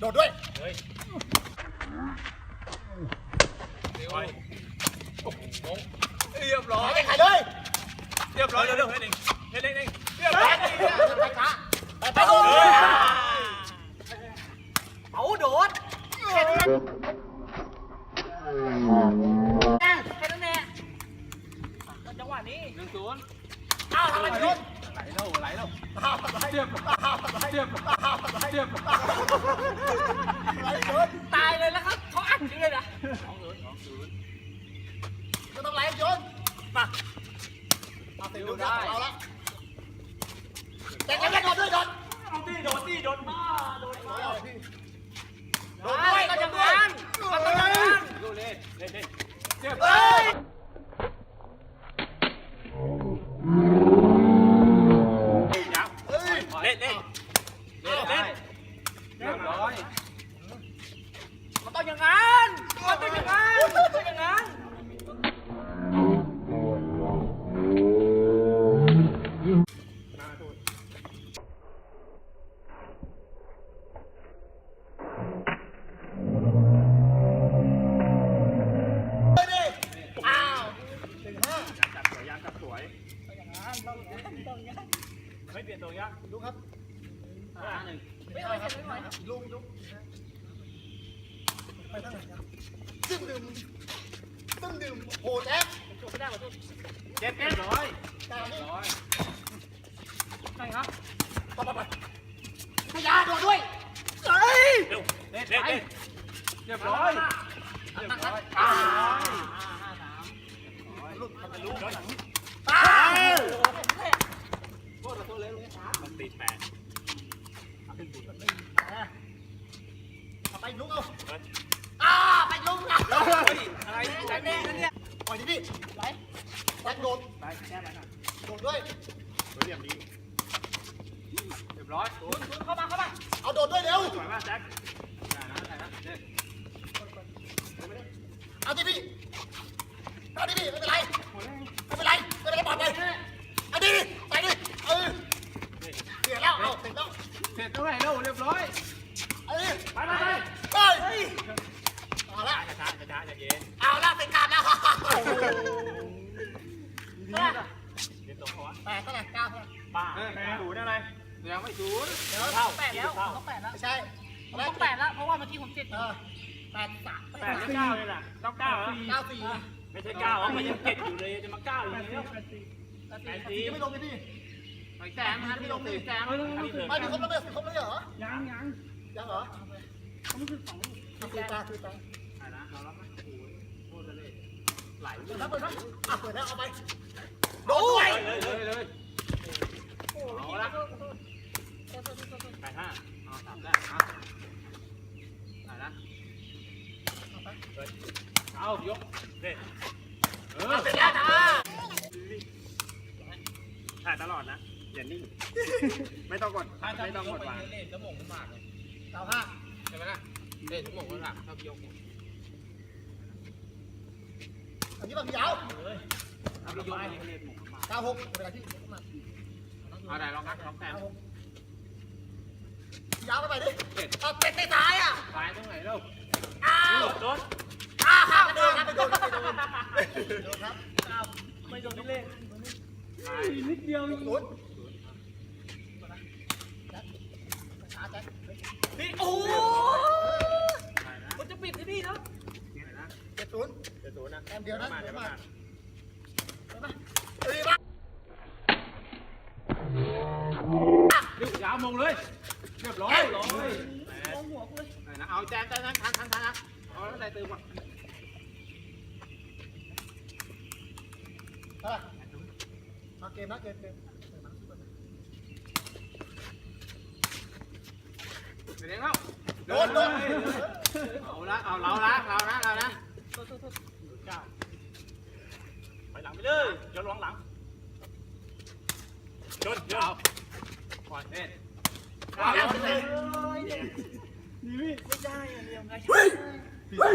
โดดด้วยเฮ้ยไปโอ้โหเรียบร้อยไปไข่เลยเรียบร้อยเร็วๆเฮ้ยเองเฮ้ยเองเองเรียบร้อยไปช้าไปไปโดดเฮ้ยเอาโดดแค่นั้นแค่นั้นแหละจังหวะนี้หนึ่งศูนย์อ้าวทำไมโดด ไหลเล่าไหลเล่าอ้าวทำไมเทียบอ้าวทำไมเทียบอ้าวทำไมเทียบไอ้โดดตายเลยแล้วครับเขาอัดจริงเลยนะสองศูนย์สองศูนย์ก็ต้องไล่โยนมาเอาสิดูได้เอาละแต่ยังไม่โดดด้วยโดดเอาตีโดดตีโดดมาโดดมาเอาพี่โดดได้ด้วยก็โดจะดด้วยงานก็จะงานดูเล่นเล่นเล่นเทียบเฮ้ยยั อย่างนั้นมันต้องอย่างนั้นมันต้องอย่างนั้นไปดิอ้าวหนึ่งห้าจับสวยยังจับสวยไม่เปลี่ยนตัวยังดูครับห้าหนึ่งไม่ไหวครับไม่ไหวลุงลุง ไปทางไหนครับตึ้งดื่มตึ้งดื่มโหแจ๊คจุกไม่ได้หมดทุกเจ็ดเรียบร้อยตานี่ร้อยใช่ครับไปไปไปพยาโดดด้วยเฮ้ยเร็วเล่นเล่นเรียบร้อยเรียบร้อยอ้าห้าสามลูกทำไมลูกอ้าโทษโทษเลยมันติดแปดขึ้นบุญแบบนี้เอาไปลุกเอาเฮ้ยอ้าไปลุกนะ อะไรใจแม่นั่นเนี่ย ปล่อยดิพี่ไหลแจ็คโดดไปแค่นั้นอะโดดด้วยเรียบดีเรียบร้อยศูนย์เข้ามาเข้ามาเอาโดดด้วยเร็วสวยมากแจ็คได้นะได้นะเล่นเอาดิพี่เอาดิพี่ไม่เป็นไรไม่เป็นไรไม่เป็นไรปล่อยไปเอาดิไปดิเออเสียแล้วเอาเสร็จแล้วเสร็จเท่าไหร่แล้วเรียบร้อย เอาดิ ไปไปไป เฮ้ยเอาละ ช้าช้าช้าใจเย็น เอาละเป็นการแล้ว เรียนตรงเขาวะ แปดเท่าไหร่เก้าเท่าไหร่ ป้าศูนย์อะไร ยังไม่ศูนย์เดี๋ยวเข้าแปดแล้วเข้าแปดแล้วไม่ใช่ผมต้องแปดแล้วเพราะว่าเมื่อกี้ผมเจ็ดเออแปดสามแปดหรือเก้าเลยล่ะต้องเก้าเหรอเก้าสี่ไม่ใช่เก้ามันยังเจ็ดอยู่เลยจะมาเก้าอยู่แล้วแปดสี่สี่ยังไม่ลงเลยพี่ไปแซมฮะพี่ลงตีแซมไม่มีครบแล้วไม่ครบแล้วเหรอยังยังยังเหรอผมคือสองคือตาคือตาอะนะเรารับไหมโอ้ยโคตรเลยไหลเลเปิยดแล้วเปิดแล้วอะเปิดแล้วเอาไปโดนด้วย เลยเลย โอ้ เอา ย ละแปดห้าเอาสามได้อะไหนนะ เอายกเด็ดเออถ่ายตลอดนะอย่านิ่งไม่ต้องกดไม่ต้องกดวางเล่นจม่งมันมากเลยเก้าห้าใช่ไหมล่ะเล่นจม่งมันมากถ้ายกอันนี้แบบยาวเอายกให้เล่นหมดเก้าหกเวลาที่เอาไหนลองนับลองแซมเก้าหกยาวไปไปดิเอาเป็ดในซ้ายอะ ไม่โดนเล่นนิดเดียวศูนย์ช้าแจ็คนี่โอ้มันจะปิดที่นี่แล้วเจ็ดศูนย์เดี๋ยวศูนย์นะแต้มเดียวนะมาเดี๋เดี๋ยวมามาดีมากยาวมงเลยเรียบร้อยร้อยมองหัวกูเลยนะเอาแจมแจมทันทันทันนะเอาแล้วใส่ตืมอ่ะเอาเกมนะเกมเกมเดี๋ยวแล้วโดนโดนเอาละเอาเราละเรานะเรานะไปหลังไปเลยจนลงหลังจนจนปล่อยเล่นเอาแล้วเลยไม่ได้อะเรียมไงเฮ้ยเฮ้ย